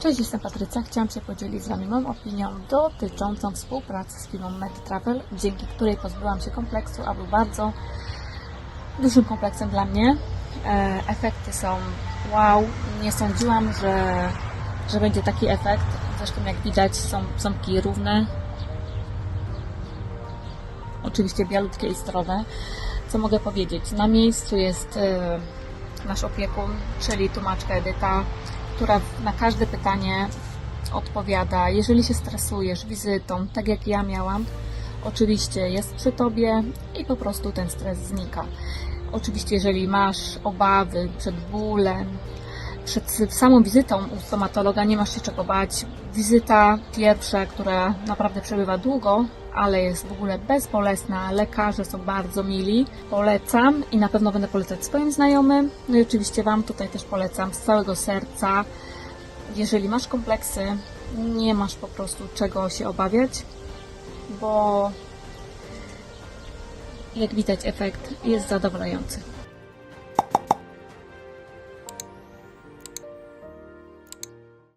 Cześć, jestem Patrycja. Chciałam się podzielić z Wami moją opinią dotyczącą współpracy z firmą MedTravel, dzięki której pozbyłam się kompleksu, a był bardzo dużym kompleksem dla mnie. E, efekty są wow. Nie sądziłam, że, że będzie taki efekt. Zresztą jak widać są ząbki równe. Oczywiście bialutkie i zdrowe. Co mogę powiedzieć? Na miejscu jest e, nasz opiekun, czyli tłumaczka Edyta, która na każde pytanie odpowiada. Jeżeli się stresujesz wizytą, tak jak ja miałam, oczywiście jest przy tobie i po prostu ten stres znika. Oczywiście, jeżeli masz obawy przed bólem, przed samą wizytą u stomatologa nie masz się czego bać. Wizyta pierwsza, która naprawdę przebywa długo, ale jest w ogóle bezbolesna. Lekarze są bardzo mili. Polecam i na pewno będę polecać swoim znajomym. No i oczywiście Wam tutaj też polecam z całego serca. Jeżeli masz kompleksy, nie masz po prostu czego się obawiać, bo jak widać efekt jest zadowalający.